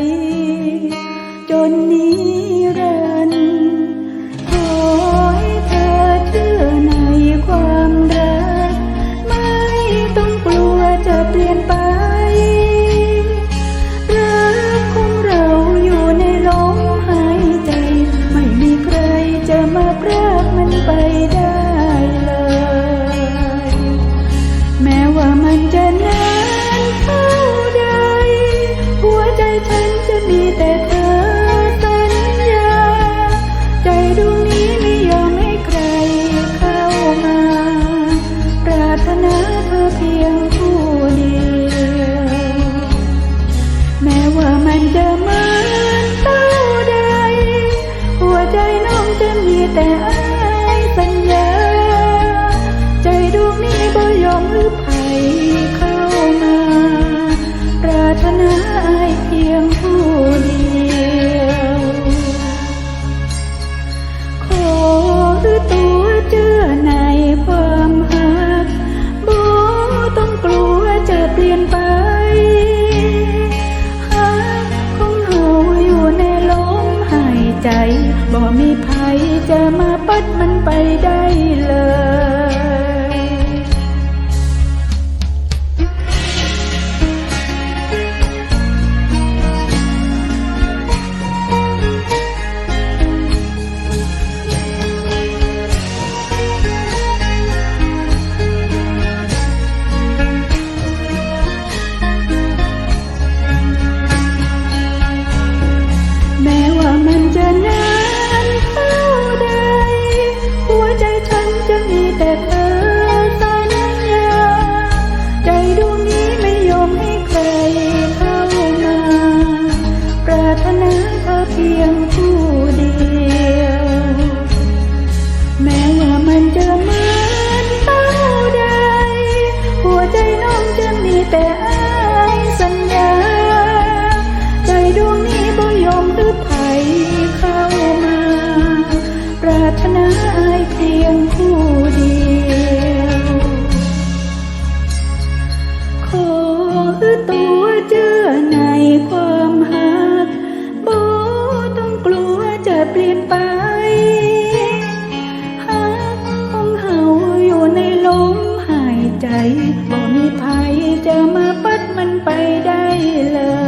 aí ฉันจะมีแต่เธอสัญญา ใจดวงนี้ไม่ยอมให้ใครเข้ามา ปรารถนเธอเพียงผู้เดียว แม้ว่ามันจะเหมือนเท่าใด หัวใจน้องจะมีแต่อสัญญา ใจดวงนี้บ่ยอมหรือไเข้ามา ปรารถนา พียงผู้เดียว ขอตัวเจอในความหักบ่ต้องกลัวจะเปลี่ยนไปหักของเฮาอยู่ในลมหายใจ บ่มีภัยจะมาปัดมันไปได้เลย ตัวเจอในความหักบ่ต้องกลัวจะเปลี่ยนไปหักของเฮาอยู่ในลมหายใจบ่มีภัยจะมาปัดมันไปได้เลย